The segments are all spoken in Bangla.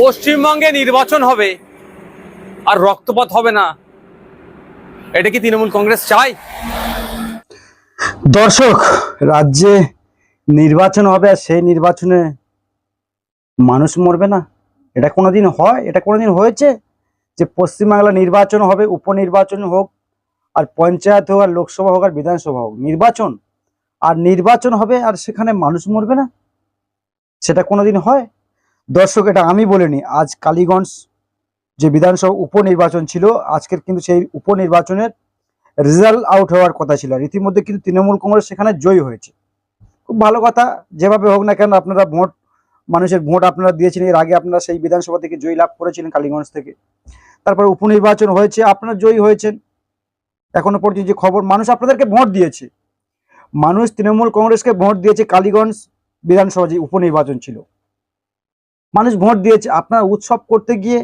পশ্চিমবঙ্গে নির্বাচন হবে আর রক্তপাত হবে না। এটা কি তৃণমূল কংগ্রেস চায়? দর্শক, রাজ্যে নির্বাচন হবে আর সেই নির্বাচনে মানুষ মরবে না। এটা কোনোদিন হয়, এটা কোনোদিন হয়েছে যে পশ্চিমবাংলা নির্বাচন হবে, উপনির্বাচন হোক আর পঞ্চায়েত হোক আর লোকসভা হোক আর বিধানসভা হোক। নির্বাচন, আর নির্বাচন হবে আর সেখানে মানুষ মরবে না? সেটা কোনোদিন হয়? দর্শক, এটা আমি বলিনি, আজ কালীগঞ্জ যে বিধানসভা উপনির্বাচন ছিল, আজকের কিন্তু সেই উপনির্বাচনের রেজাল্ট আউট হওয়ার কথা ছিল। আর ইতিমধ্যে কিন্তু তৃণমূল কংগ্রেস সেখানে জয়ী হয়েছে। খুব ভালো কথা, যেভাবে হোক না কেন আপনারা ভোট, মানুষের ভোট আপনারা দিয়েছেন এর আগে আপনারা সেই বিধানসভা থেকে জয়ী লাভ করেছিলেন কালীগঞ্জ থেকে। তারপর উপনির্বাচন হয়েছে, আপনারা জয়ী হয়েছেন। এখনও পর্যন্ত যে খবর, মানুষ আপনাদেরকে ভোট দিয়েছে। মানুষ তৃণমূল কংগ্রেসকে ভোট দিয়েছে কালীগঞ্জ বিধানসভা যে উপনির্বাচন ছিল। মানুষ ভোট দিয়েছে, আপনারা উৎসব করতে গিয়ে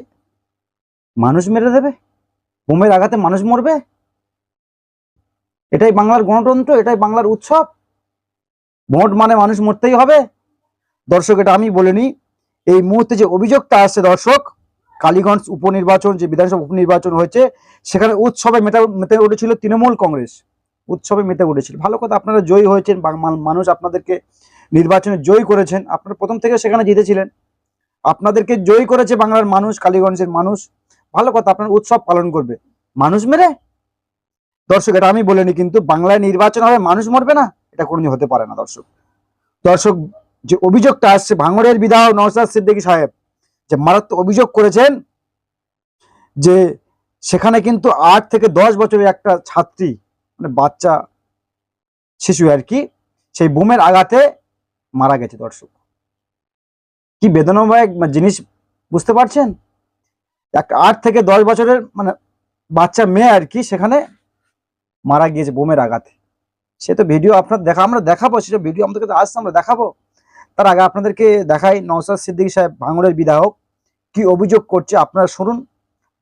মানুষ মেরে দেবে? বোমের আঘাতে মানুষ মরবে? এটাই বাংলার গণতন্ত্র, এটাই বাংলার উৎসব। ভোট মানে মানুষ মরতেই হবে। দর্শক, এটা আমি বলিনি এই মুহূর্তে যে অভিযোগটা আসছে দর্শক, কালীগঞ্জ উপনির্বাচন, যে বিধানসভা উপনির্বাচন হয়েছে, সেখানে উৎসবে মেটা মেতে উঠেছিল তৃণমূল কংগ্রেস। উৎসবে মেতে উঠেছিল। ভালো কথা, আপনারা জয়ী হয়েছেন মানুষ আপনাদেরকে নির্বাচনে জয়ী করেছেন। আপনারা প্রথম থেকে সেখানে জিতেছিলেন। আপনাদেরকে জয়ী করেছে বাংলার মানুষ, কালীগঞ্জের মানুষ। ভালো কথা, আপনার উৎসব পালন করবে। মানুষ মেরে? দর্শক, এটা আমি বলিনি, কিন্তু বাংলায় নির্বাচন হবে, মানুষ মরবে না? এটা কোনোদিন হতে পারে না, দর্শক। দর্শক, যে অভিযোগটা আসছে, ভাঙড়ের বিধায়ক নওসাদ সিদ্দিকী সাহেব যে মারাত্মক অভিযোগ করেছেন যে সেখানে কিন্তু আট থেকে দশ বছরের একটা ছাত্রী মানে বাচ্চা, শিশু আর কি, সেই বোমের আঘাতে মারা গেছে, দর্শক। কি বেদনাদায়ক জিনিস বুঝতে পারছেন? একটা আট থেকে দশ বছরের মানে বাচ্চা মেয়ে আর কি, সেখানে মারা গিয়েছে বোমের আঘাতে। সে তো ভিডিও আপনার দেখা আমরা দেখাবো সেটা ভিডিও আমাদের কাছে আসছে, আমরা দেখাবো। তার আগে আপনাদেরকে দেখাই নওসাদ সিদ্দিক সাহেব, ভাঙড়ের বিধায়ক, কি অভিযোগ করছে আপনারা শুনুন।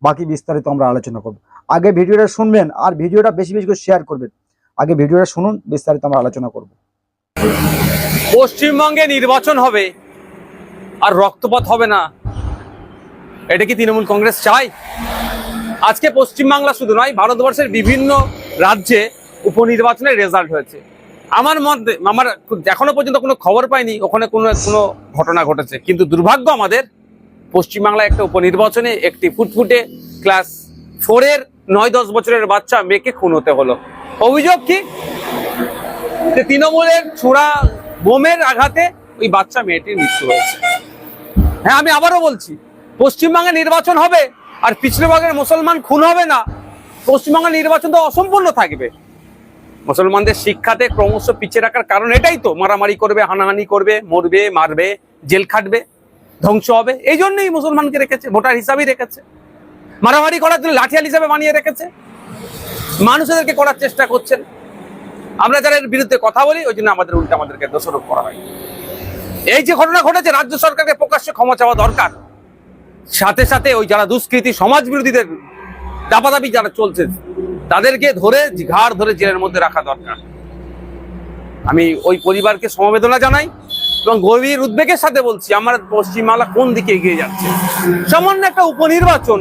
বাকি বিস্তারিত আমরা আলোচনা করব। আগে ভিডিওটা শুনবেন আর ভিডিওটা বেশি বেশি করে শেয়ার করবেন। আগে ভিডিওটা শুনুন, বিস্তারিত আমরা আলোচনা করব। পশ্চিমবঙ্গে নির্বাচন হবে। আর রক্তপাত হবে না। এটা কি তৃণমূল কংগ্রেস চায়? আজকে পশ্চিমবাংলা শুধু নয়, ভারতবর্ষের বিভিন্ন রাজ্যে উপনির্বাচনের রেজাল্ট হয়েছে। আমার মধ্যে আমার এখনও পর্যন্ত কোনো খবর পাইনি, ওখানে কোনো কোনো ঘটনা ঘটেছে। কিন্তু দুর্ভাগ্য আমাদের, পশ্চিমবাংলায় একটা উপনির্বাচনে একটি ফুটফুটে ক্লাস ফোরের নয় দশ বছরের বাচ্চা মেয়েকে খুন হতে হলো। অভিযোগ কি? তৃণমূলের ছোড়া বোমের আঘাতে ওই বাচ্চা মেয়েটির মৃত্যু হয়েছে। হ্যাঁ আমি আবারও বলছি, পশ্চিমবঙ্গে নির্বাচন হবে আর পিছড়েবাগের মুসলমান খুন হবে না পশ্চিমবঙ্গের নির্বাচন তো অসম্পূর্ণ থাকবে। মুসলমানদের শিক্ষাতে ক্রমশ পিছিয়ে রাখার কারণ এটাই তো, মারামারি করবে, হানাহানি করবে, মরবে, মারবে, জেল খাটবে, ধ্বংস হবে এই জন্যই মুসলমানকে রেখেছে, ভোটার হিসাবেই রেখেছে। মারামারি করার জন্য লাঠিয়াল হিসাবে বানিয়ে রেখেছে। মানুষদেরকে করার চেষ্টা করছেন। আমরা যারা এর বিরুদ্ধে কথা বলি, ওই জন্য আমাদের উল্টে আমাদেরকে দোষারোপ করা হয়। এই যে ঘটনা ঘটেছে, রাজ্য সরকারকে প্রকাশ্যে ক্ষমা চাওয়া দরকার। সাথে সাথে ওই যারা দুষ্কৃতী সমাজ বিরোধীদের দাপাদাপি যারা চলছে, তাদেরকে ধরে, ঘাড় ধরে জেলের মধ্যে রাখা দরকার। আমি ওই পরিবারকে সমবেদনা জানাই এবং গভীর উদ্বেগের সাথে বলছি, আমার পশ্চিমবাংলা কোন দিকে এগিয়ে যাচ্ছে? সামান্য একটা উপনির্বাচন,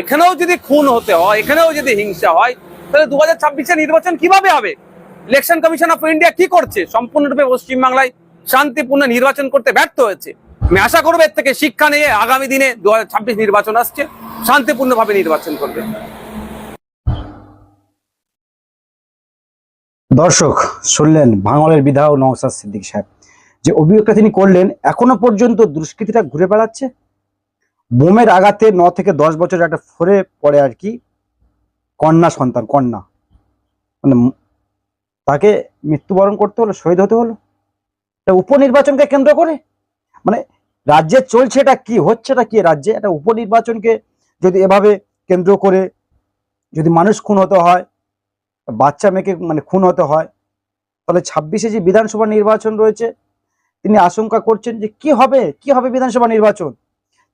এখানেও যদি খুন হতে হয়, এখানেও যদি হিংসা হয়, তাহলে দু হাজার নির্বাচন কীভাবে হবে? ইলেকশন কমিশন অফ ইন্ডিয়া কি করছে? সম্পূর্ণরূপে পশ্চিমবাংলায় শান্তিপূর্ণ নির্বাচন করতে ব্যর্থ হয়েছে। আমি আশা করব এর থেকে শিক্ষা নিয়ে আগামী দিনে দু নির্বাচন আসছে, শান্তিপূর্ণভাবে নির্বাচন করবে। দর্শক, শুনলেন ভাঙলের বিধায়ক নওসাদ সিদ্দিক সাহেব। যে অভিযোগটা তিনি করলেন, এখনও পর্যন্ত দুষ্কৃতীরা ঘুরে বেড়াচ্ছে? বোমের আঘাতে ন থেকে দশ বছর একটা ফোরে পড়ে আর কি, কন্যা সন্তান, কন্যা। মানে তাকে মৃত্যুবরণ করতে হলো, শহীদ হতে হলো? এটা উপনির্বাচনকে কেন্দ্র করে? মানে রাজ্যে চলছে এটা কি হচ্ছে এটা কি রাজ্যে? এটা উপনির্বাচনকে যদি এভাবে কেন্দ্র করে যদি মানুষ খুন হতে হয়, বাচ্চা মেয়েকে মানে খুন হতে হয়, তাহলে ছাব্বিশে যে বিধানসভা নির্বাচন রয়েছে, তিনি আশঙ্কা করছেন যে কি হবে? কি হবে বিধানসভা নির্বাচন?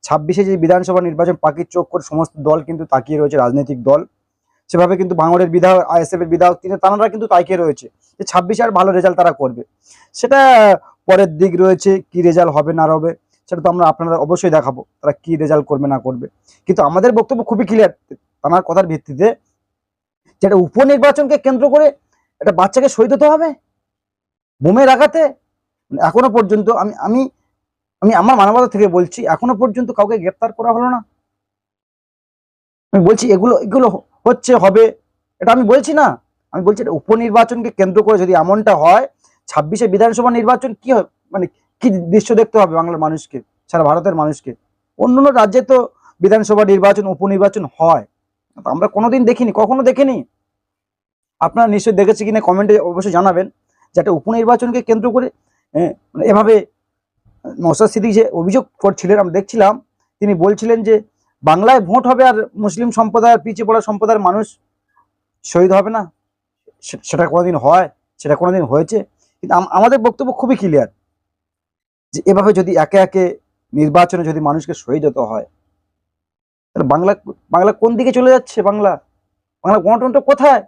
ছাব্বিশে যে বিধানসভা নির্বাচন পাখির চোখ করে সমস্ত দল কিন্তু তাকিয়ে রয়েছে, রাজনৈতিক দল। সেভাবে কিন্তু ভাঙড়ের বিধায়ক আইএসএফ এর বিধায়ক তিনি তারা কিন্তু তাকিয়ে রয়েছে। যে ছাব্বিশে আর ভালো রেজাল্ট তারা করবে। সেটা পরের দিক রয়েছে, কি রেজাল্ট হবে না হবে, সেটা তো আমরা আপনারা অবশ্যই দেখাবো, তারা কি রেজাল্ট করবে না করবে। কিন্তু আমাদের বক্তব্য খুবই ক্লিয়ার আমার কথার ভিত্তিতে যেটা উপনির্বাচনকে কেন্দ্র করে একটা বাচ্চাকে শহীদ হতে হবে, বোমের আঘাতে? এখনও পর্যন্ত আমি আমি আমি আমার মানবতা থেকে বলছি, এখনও পর্যন্ত কাউকে গ্রেপ্তার করা হলো না। আমি বলছি এগুলো এগুলো হচ্ছে, হবে, এটা আমি বলছি না। আমি বলছি এটা উপনির্বাচনকে কেন্দ্র করে যদি এমনটা হয়, ছাব্বিশে বিধানসভা নির্বাচন কি হয় মানে কি দৃশ্য দেখতে হবে বাংলার মানুষকে, সারা ভারতের মানুষকে? অন্য অন্য রাজ্যে তো বিধানসভা নির্বাচন, উপনির্বাচন হয়। আমরা কোনোদিন দেখিনি, কখনো দেখিনি? আপনারা নিশ্চয়ই দেখেছি কিনা কমেন্টে অবশ্যই জানাবেন যে একটা উপনির্বাচনকে কেন্দ্র করে মানে এভাবে নৌসাদ সিদ্দিক যে অভিযোগ করছিলেন, আমরা দেখছিলাম, তিনি বলছিলেন যে বাংলায় ভোট হবে আর মুসলিম সম্প্রদায় পিছিয়ে পড়া সম্প্রদায়ের মানুষ শহীদ হবে না। সেটা কোনোদিন হয়, সেটা কোনোদিন হয়েছে। কিন্তু আমাদের বক্তব্য খুবই ক্লিয়ার যে এভাবে যদি একে একে নির্বাচনে যদি মানুষকে শহীদ হতে হয়, তাহলে বাংলা বাংলা কোন দিকে চলে যাচ্ছে বাংলা? বাংলা গণতন্ত্র কোথায়?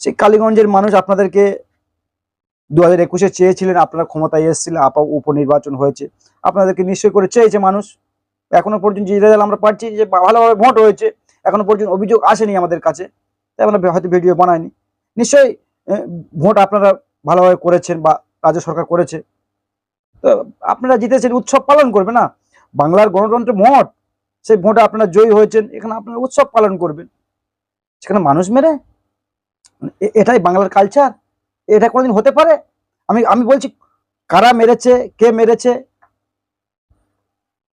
সেই কালীগঞ্জের মানুষ আপনাদেরকে দু হাজার একুশে চেয়েছিলেন, আপনারা ক্ষমতায় এসেছিলেন আপা উপনির্বাচন হয়েছে। আপনাদেরকে নিশ্চয় করে চেয়েছে মানুষ। এখনও পর্যন্ত যে রেজাল্ট আমরা পাচ্ছি যে ভালোভাবে ভোট হয়েছে, এখনও পর্যন্ত অভিযোগ আসেনি আমাদের কাছে। তাই আমরা হয়তো ভিডিও বানাইনি। নিশ্চয়ই ভোট আপনারা ভালোভাবে করেছেন বা রাজ্য সরকার করেছে। তো আপনারা জিতেছেন, উৎসব পালন করবে না? বাংলার গণতন্ত্র ভোট সেই ভোটে আপনারা জয়ী হয়েছেন, এখানে আপনারা উৎসব পালন করবেন। সেখানে মানুষ মেরে? এটাই বাংলার কালচার এটা কোনোদিন হতে পারে? আমি আমি বলছি, কারা মেরেছে, কে মেরেছে?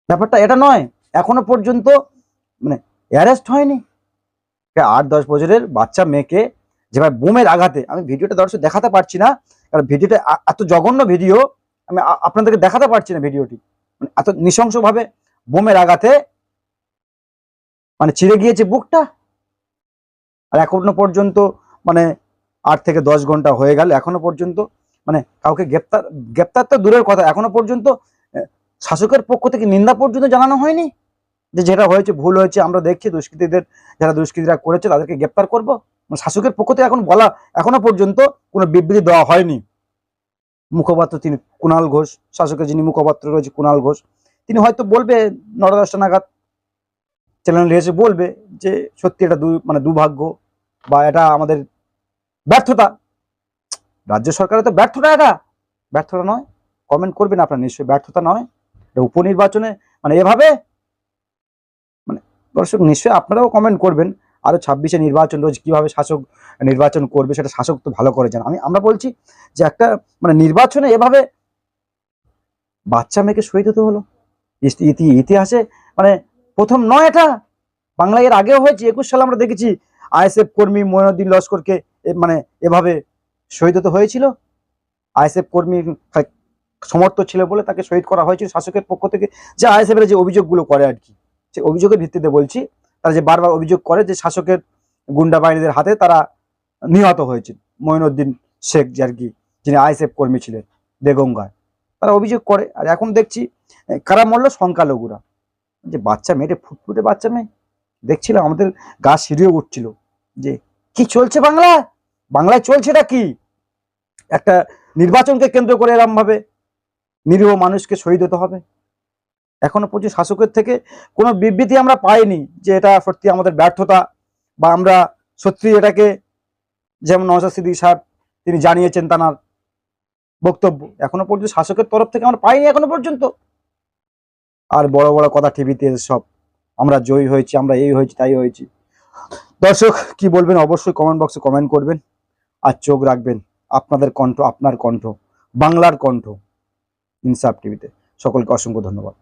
ব্যাপারটা এটা নয়। এখনও পর্যন্ত মানে অ্যারেস্ট হয়নি। আট দশ বছরের বাচ্চা, মেয়েকে যেভাবে বোমের আঘাতে, আমি ভিডিওটা দর্শক দেখাতে পারছি না, কারণ ভিডিওটা এত জঘন্য ভিডিও, আমি আপনাদেরকে দেখাতে পারছি না ভিডিওটি। মানে এত নৃশংসভাবে বোমের আঘাতে মানে ছিঁড়ে গিয়েছে বুকটা। আর এখনও পর্যন্ত মানে আট থেকে দশ ঘণ্টা হয়ে গেল এখনও পর্যন্ত মানে কাউকে গ্রেপ্তার গ্রেপ্তার তো দূরের কথা, এখনও পর্যন্ত শাসকের পক্ষ থেকে নিন্দা পর্যন্ত জানানো হয়নি? যে যেটা হয়েছে, ভুল হয়েছে, আমরা দেখছি, দুষ্কৃতীদের, যারা দুষ্কৃতীরা করেছে, তাদেরকে গ্রেপ্তার করব? শাসকের পক্ষ থেকে এখন বলা, এখনও পর্যন্ত কোনো বিবৃতি দেওয়া হয়নি। মুখপাত্র তিনি কুণাল ঘোষ, শাসকের যিনি মুখপাত্র রয়েছে কুণাল ঘোষ, তিনি হয়তো বলবে নটা দশটা নাগাদ। চ্যানেল এসে বলবে যে সত্যি এটা দু মানে দুর্ভাগ্য বা এটা আমাদের ব্যর্থতা। রাজ্য সরকারের তো ব্যর্থতা এটা। ব্যর্থতা নয়। কমেন্ট করবেন আপনার, নিশ্চয়ই ব্যর্থতা নয়। এটা উপনির্বাচনে মানে এভাবে মানে দর্শক, নিশ্চয়ই আপনারাও কমেন্ট করবেন। আরও ছাব্বিশে নির্বাচন রয়েছে কীভাবে শাসক নির্বাচন করবে সেটা শাসক তো ভালো করে জান। আমি, আমরা বলছি যে একটা মানে নির্বাচনে এভাবে বাচ্চা মেয়েকে শহীদ হতে হলো। ইতি- ইতি- ইতিহাসে মানে প্রথম নয় এটা। বাংলায় এর আগেও হয়েছে, একুশ সালে আমরা দেখেছি আইএসএফ কর্মী মঈনুদ্দিন লস্করকে মানে এভাবে শহীদ হতে হয়েছিল। আইএসএফ কর্মী সমর্থক ছিল বলে তাকে শহীদ করা হয়েছিল শাসকের পক্ষ থেকে। যে আইএসএফ এর যে অভিযোগগুলো করে আর কি, সে অভিযোগের ভিত্তিতে বলছি তারা যে বারবার অভিযোগ করে যে শাসকের গুন্ডা বাহিনীদের হাতে তারা নিহত হয়েছে। মঈনুদ্দিন শেখ আর কি, যিনি আইএসএফ কর্মী ছিলেন বেগমগায় তারা অভিযোগ করে। আর এখন দেখছি কারা মরলো সংখ্যালঘুরা। যে বাচ্চা মেয়েটা ফুটফুটে বাচ্চা মেয়ে। দেখছিলাম, আমাদের গা সিঁড়িয়ে উঠছিল যে, কি চলছে বাংলায় বাংলায় চলছেটা কি? একটা নির্বাচনকে কেন্দ্র করে এরম ভাবে নিরীহ মানুষকে শহীদ হতে হবে। এখনও পর্যন্ত শাসকের থেকে কোনো বিবৃতি আমরা পাইনি যে এটা সত্যি আমাদের ব্যর্থতা বা আমরা সত্যি এটাকে যেমন নওশাদ সিদ্দিকী সাহেব তিনি জানিয়েছেন তার বক্তব্য। এখনও পর্যন্ত শাসকের তরফ থেকে আমরা পাইনি এখনও পর্যন্ত। আর বড় বড় কথা টিভিতে সব আমরা জয়ী হয়েছি, আমরা এই হয়েছি, তাই হয়েছি। দর্শক, কি বলবেন? অবশ্যই কমেন্ট বক্সে কমেন্ট করবেন আর চোখ রাখবেন আপনাদের কণ্ঠ, আপনার কণ্ঠ, বাংলার কণ্ঠ ইনসাফ টিভিতে। সকলকে অসংখ্য ধন্যবাদ।